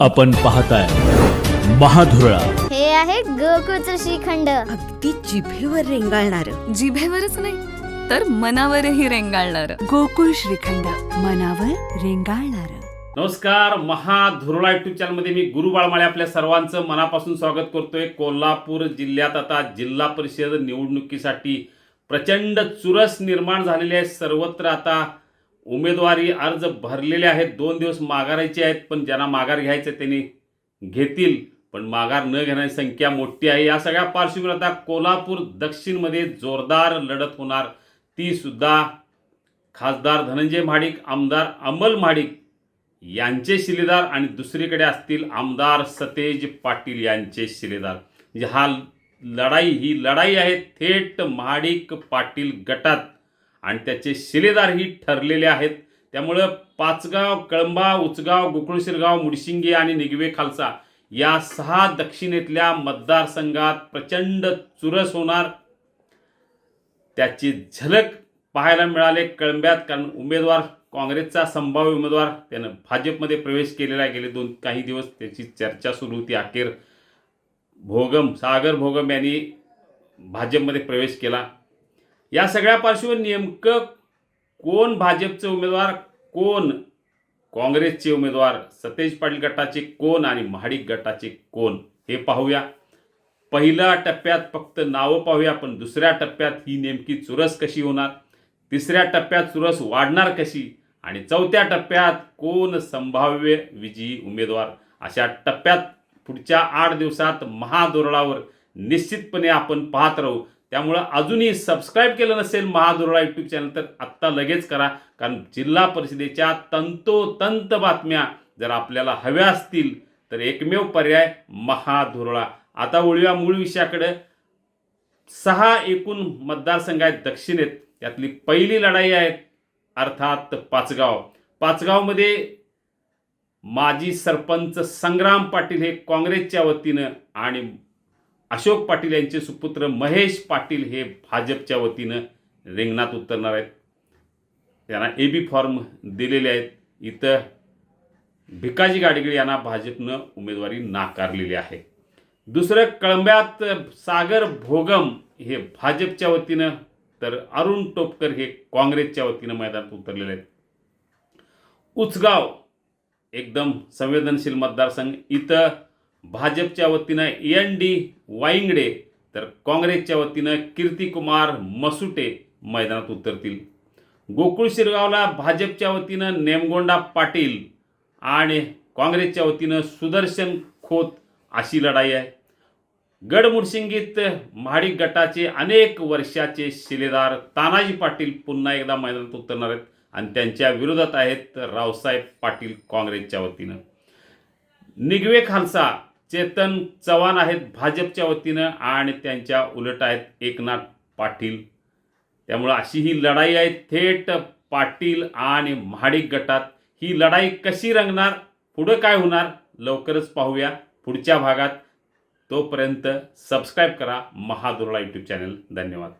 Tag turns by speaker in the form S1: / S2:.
S1: आपण पाहताय महाधुरळा.
S2: हे आहे गोकुळचं श्रीखंड.
S3: अगदी जिभेवर रेंगाळणार.
S4: जिभेवरच नाही तर मनावरही रेंगाळणार.
S3: गोकुळ श्रीखंड मनावर रेंगाळणार.
S5: नमस्कार महाधुरळा युट्यूब चॅनलमध्ये मी गुरु बाळमाळे आपल्या सर्वांचं मनापासून स्वागत करतोय. कोल्हापूर जिल्ह्यात आता जिल्हा परिषद निवडणुकीसाठी प्रचंड चुरस निर्माण झालेली आहे. सर्वत्र आता उमेदवारी अर्ज भरलेले आहेत. दोन दिवस माघारायचे आहेत पण ज्यांना माघार घ्यायचं त्यांनी घेतील. पण माघार न घेण्याची संख्या मोठी आहे. या सगळ्या पार्श्वभूमीवर आता कोल्हापूर दक्षिणमध्ये जोरदार लढत होणार. ती सुद्धा खासदार धनंजय महाडिक आमदार अमल महाडिक यांचे शिलेदार आणि दुसरीकडे असतील आमदार सतेज पाटील यांचे शिलेदार. म्हणजे हा लढाई ही लढाई आहे थेट महाडिक पाटील गटात. आणि त्याचे शिलेदारही ठरलेले आहेत. त्यामुळं पाचगाव कळंबा उचगाव गोकुळशिरगाव मुडशिंगे आणि निगवे खालसा या सहा दक्षिणेतल्या मतदारसंघात प्रचंड चुरस होणार. त्याची झलक पाहायला मिळाले कळंब्यात कारण उमेदवार काँग्रेसचा संभाव्य उमेदवार त्यानं भाजपमध्ये प्रवेश केलेला आहे. गेले दोन काही दिवस त्याची चर्चा सुरू होती. अखेर भोगम सागर भोगम यांनी भाजपमध्ये प्रवेश केला. या सगळ्या पार्श्वभूमीवर नेमकं कोण भाजपचे उमेदवार कोण काँग्रेसचे उमेदवार सतेज पाटील गटाचे कोण आणि महाडिक गटाचे कोण हे पाहूया. पहिल्या टप्प्यात फक्त नावं पाहूया पण दुसऱ्या टप्प्यात ही नेमकी चुरस कशी होणार? तिसऱ्या टप्प्यात चुरस वाढणार कशी? आणि चौथ्या टप्प्यात कोण संभाव्य विजयी उमेदवार? अशा टप्प्यात पुढच्या आठ दिवसात महादोरळावर निश्चितपणे आपण पाहत राहू. त्यामुळं अजूनही सबस्क्राईब केलं नसेल महादोरळा यूट्यूब चॅनल तर आत्ता लगेच करा. कारण जिल्हा परिषदेच्या तंतोतंत बातम्या जर आपल्याला हव्या असतील तर एकमेव पर्याय महाधुरळा आता वळूया मूळ विषयाकडे. सहा एकूण मतदारसंघ आहेत दक्षिणेत. त्यातली पहिली लढाई आहे अर्थात पाचगाव. पाचगावमध्ये माजी सरपंच संग्राम पाटील हे काँग्रेसच्या वतीनं आणि अशोक पाटील यांचे सुपुत्र महेश पाटील हे भाजपच्या वतीनं रिंगणात उतरणार आहेत. त्यांना ए बी फॉर्म दिलेले आहेत. इथं भिकाजी गाडगिळ यांना भाजपनं उमेदवारी नाकारलेली आहे. दुसरं कळंब्यात सागर भोगम हे भाजपच्या वतीनं तर अरुण टोपकर हे काँग्रेसच्या वतीनं मैदानात उतरलेले आहेत. उचगाव एकदम संवेदनशील मतदारसंघ. इथं भाजपच्या वतीनं एन डी वाईंगडे तर काँग्रेसच्या वतीनं कीर्तिकुमार मसुटे मैदानात उतरतील. गोकुळ शिरगावला भाजपच्या वतीनं नेमगोंडा पाटील आणि काँग्रेसच्या वतीनं सुदर्शन खोत अशी लढाई आहे. गडमुरसिंगीत महाडिक गटाचे अनेक वर्षाचे शिलेदार तानाजी पाटील पुन्हा एकदा मैदानात उतरणार आहेत आणि त्यांच्या विरोधात आहेत रावसाहेब पाटील काँग्रेसच्या वतीनं. निगवे खालसा चेतन चव्हाण आहेत भाजपच्या वतीनं आणि त्यांच्या उलट आहेत एकनाथ पाटील. त्यामुळं अशी ही लढाई आहे थेट पाटील आणि महाडिक गटात. ही लढाई कशी रंगणार पुढं काय होणार लवकरच पाहूया पुढच्या भागात. तोपर्यंत सबस्क्राईब करा महादुर्ला यूट्यूब चॅनल धन्यवाद.